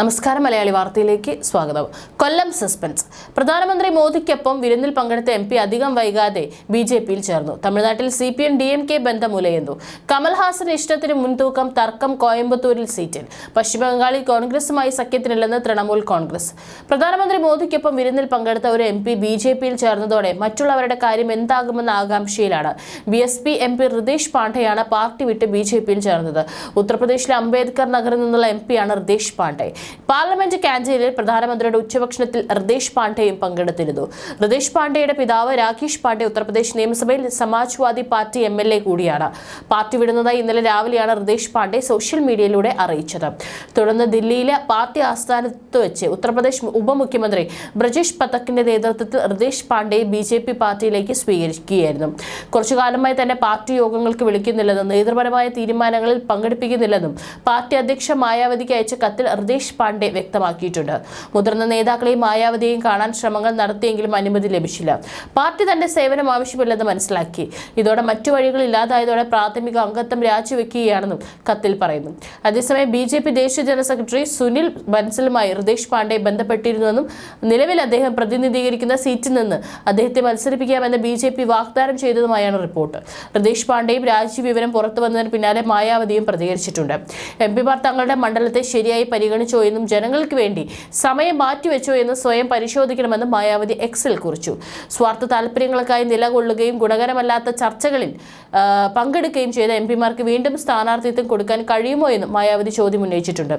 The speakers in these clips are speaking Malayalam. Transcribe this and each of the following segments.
നമസ്കാരം മലയാളി വാർത്തയിലേക്ക് സ്വാഗതം. കൊല്ലം സസ്പെൻസ്. പ്രധാനമന്ത്രി മോദിക്കൊപ്പം വിരുന്നിൽ പങ്കെടുത്ത എം അധികം വൈകാതെ ബി ചേർന്നു. തമിഴ്നാട്ടിൽ C P M D M K ബന്ധം കമൽഹാസൻ ഇഷ്ടത്തിന് മുൻതൂക്കം തർക്കം കോയമ്പത്തൂരിൽ സീറ്റിൽ. പശ്ചിമബംഗാളിൽ കോൺഗ്രസുമായി സഖ്യത്തിനില്ലെന്ന് തൃണമൂൽ കോൺഗ്രസ്. പ്രധാനമന്ത്രി മോദിക്കൊപ്പം വിരുന്നിൽ പങ്കെടുത്ത ഒരു എം പി ബി ചേർന്നതോടെ മറ്റുള്ളവരുടെ കാര്യം എന്താകുമെന്ന ആകാംക്ഷയിലാണ്. B S P M P Hridesh പാണ്ഡെയാണ് party വിട്ട് ബി ചേർന്നത്. ഉത്തർപ്രദേശിലെ അംബേദ്കർ നഗറിൽ നിന്നുള്ള എം പിയാണ് ഹൃദേശ് പാണ്ഡെ. പാർലമെന്റ് കാന്റീനിൽ പ്രധാനമന്ത്രിയുടെ ഉച്ചഭക്ഷണത്തിൽ ഹൃദേശ് പാണ്ഡെയും പങ്കെടുത്തിരുന്നു. ഹൃദേശ് പാണ്ഡെയുടെ പിതാവ് രാകേഷ് പാണ്ഡെ ഉത്തർപ്രദേശ് നിയമസഭയിൽ സമാജ്വാദി പാർട്ടി എം കൂടിയാണ്. പാർട്ടി വിടുന്നതായി ഇന്നലെ രാവിലെയാണ് ഹൃദേശ് പാണ്ഡെ സോഷ്യൽ മീഡിയയിലൂടെ അറിയിച്ചത്. തുടർന്ന് ദില്ലിയിലെ പാർട്ടി ആസ്ഥാനത്ത് വെച്ച് ഉത്തർപ്രദേശ് ഉപമുഖ്യമന്ത്രി ബ്രജേഷ് പതക്കിന്റെ നേതൃത്വത്തിൽ ഹൃദേശ് പാണ്ഡെയെ ബി ജെ പി പാർട്ടിയിലേക്ക് സ്വീകരിക്കുകയായിരുന്നു. കുറച്ചു കാലമായി തന്നെ പാർട്ടി യോഗങ്ങൾക്ക് വിളിക്കുന്നില്ലെന്നും നേതൃപരമായ തീരുമാനങ്ങളിൽ പങ്കെടുപ്പിക്കുന്നില്ലെന്നും പാർട്ടി അധ്യക്ഷ മായാവതിക്ക് അയച്ച കത്തിൽ ഹൃദേശ് പാണ്ഡെ വ്യക്തമാക്കിയിട്ടുണ്ട്. മുതിർന്ന നേതാക്കളെയും മായാവതിയെയും കാണാൻ ശ്രമങ്ങൾ നടത്തിയെങ്കിലും അനുമതി ലഭിച്ചില്ല. പാർട്ടി തന്റെ സേവനം ആവശ്യമില്ലെന്ന് മനസ്സിലാക്കി. ഇതോടെ മറ്റു വഴികൾ ഇല്ലാതായതോടെ പ്രാഥമിക അംഗത്വം രാജിവെക്കുകയാണെന്നും കത്തിൽ പറയുന്നു. അതേസമയം ബി ദേശീയ ജനറൽ സെക്രട്ടറി സുനിൽ ബൻസലുമായി ഹൃദേശ് പാണ്ഡെ ബന്ധപ്പെട്ടിരുന്നുവെന്നും നിലവിൽ അദ്ദേഹം പ്രതിനിധീകരിക്കുന്ന സീറ്റിൽ നിന്ന് അദ്ദേഹത്തെ മത്സരിപ്പിക്കാമെന്ന് ബി ജെ പി വാഗ്ദാനം ചെയ്തതുമായാണ് റിപ്പോർട്ട്. ഹൃദേശ് പാണ്ഡെയും രാജി വിവരം പുറത്തു പിന്നാലെ മായാവതിയും പ്രതികരിച്ചിട്ടുണ്ട്. എം പിമാർ തങ്ങളുടെ മണ്ഡലത്തെ ശരിയായി പരിഗണിച്ചോ എന്നും ജനങ്ങൾക്ക് വേണ്ടി സമയം മാറ്റിവെച്ചോ എന്ന് സ്വയം പരിശോധിക്കണമെന്ന് മായാവതി എക്സിൽ കുറിച്ചു. സ്വാർത്ഥ താല്പര്യങ്ങൾക്കായി നിലകൊള്ളുകയും ഗുണകരമല്ലാത്ത ചർച്ചകളിൽ പങ്കെടുക്കുകയും ചെയ്ത എം പിമാർക്ക് വീണ്ടും സ്ഥാനാർത്ഥിത്വം കൊടുക്കാൻ കഴിയുമോ എന്നും മായാവതി ചോദ്യം ഉന്നയിച്ചിട്ടുണ്ട്.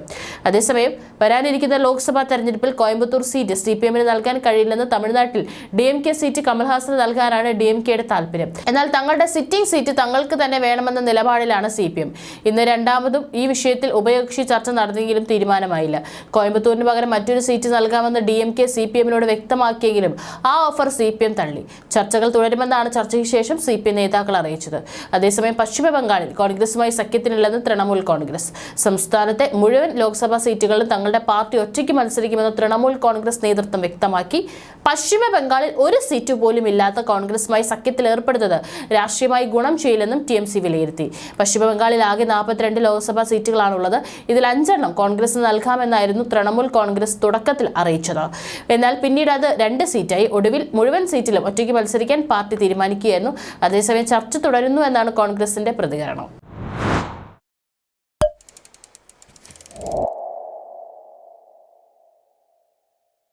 അതേസമയം വരാനിരിക്കുന്ന ലോക്സഭാ തെരഞ്ഞെടുപ്പിൽ കോയമ്പത്തൂർ സീറ്റ് സി പി എമ്മിന് നൽകാൻ കഴിയില്ലെന്ന് തമിഴ്നാട്ടിൽ ഡി എം കെ സീറ്റ് കമൽഹാസന് നൽകാനാണ് ഡി എം കെയുടെ താല്പര്യം. എന്നാൽ തങ്ങളുടെ സിറ്റിംഗ് സീറ്റ് തങ്ങൾക്ക് തന്നെ വേണമെന്ന നിലപാടിലാണ് സി പി എം. ഇന്ന് രണ്ടാമതും ഈ വിഷയത്തിൽ ഉഭയകക്ഷി ചർച്ച നടന്നെങ്കിലും തീരുമാനമായില്ല. കോയമ്പത്തൂരിന് പകരം മറ്റൊരു സീറ്റ് നൽകാമെന്ന് D M K C P എമ്മിനോട് വ്യക്തമാക്കിയെങ്കിലും ആ ഓഫർ സി പി എം തള്ളി. ചർച്ചകൾ തുടരുമെന്നാണ് ചർച്ചയ്ക്ക് ശേഷം സി പി എം നേതാക്കൾ അറിയിച്ചത്. അതേസമയം പശ്ചിമ ബംഗാളിൽ കോൺഗ്രസുമായി സഖ്യത്തിനില്ലെന്ന് തൃണമൂൽ കോൺഗ്രസ്. സംസ്ഥാനത്തെ മുഴുവൻ ലോക്സഭാ സീറ്റുകളിലും തങ്ങളുടെ പാർട്ടി ഒറ്റയ്ക്ക് മത്സരിക്കുമെന്ന് തൃണമൂൽ കോൺഗ്രസ് നേതൃത്വം വ്യക്തമാക്കി. പശ്ചിമ ബംഗാളിൽ ഒരു സീറ്റ് പോലും ഇല്ലാത്ത കോൺഗ്രസുമായി സഖ്യത്തിൽ ഏർപ്പെടുന്നത് രാഷ്ട്രീയമായി ഗുണം ചെയ്യില്ലെന്നും ടി എം സി വിലയിരുത്തി. പശ്ചിമ ബംഗാളിൽ ആകെ നാൽപ്പത്തിരണ്ട് ലോക്സഭാ സീറ്റുകളാണുള്ളത്. ഇതിൽ അഞ്ചെണ്ണം കോൺഗ്രസ് നൽകാമെന്നായിരുന്നു തൃണമൂൽ കോൺഗ്രസ് തുടക്കത്തിൽ അറിയിച്ചത്. എന്നാൽ പിന്നീട് അത് രണ്ട് സീറ്റായി. ഒടുവിൽ മുഴുവൻ സീറ്റിലും ഒറ്റയ്ക്ക് മത്സരിക്കാൻ പാർട്ടി തീരുമാനിക്കുകയായിരുന്നു. അതേസമയം ചർച്ച തുടരുന്നു എന്നാണ് കോൺഗ്രസിന്റെ പ്രതികരണം.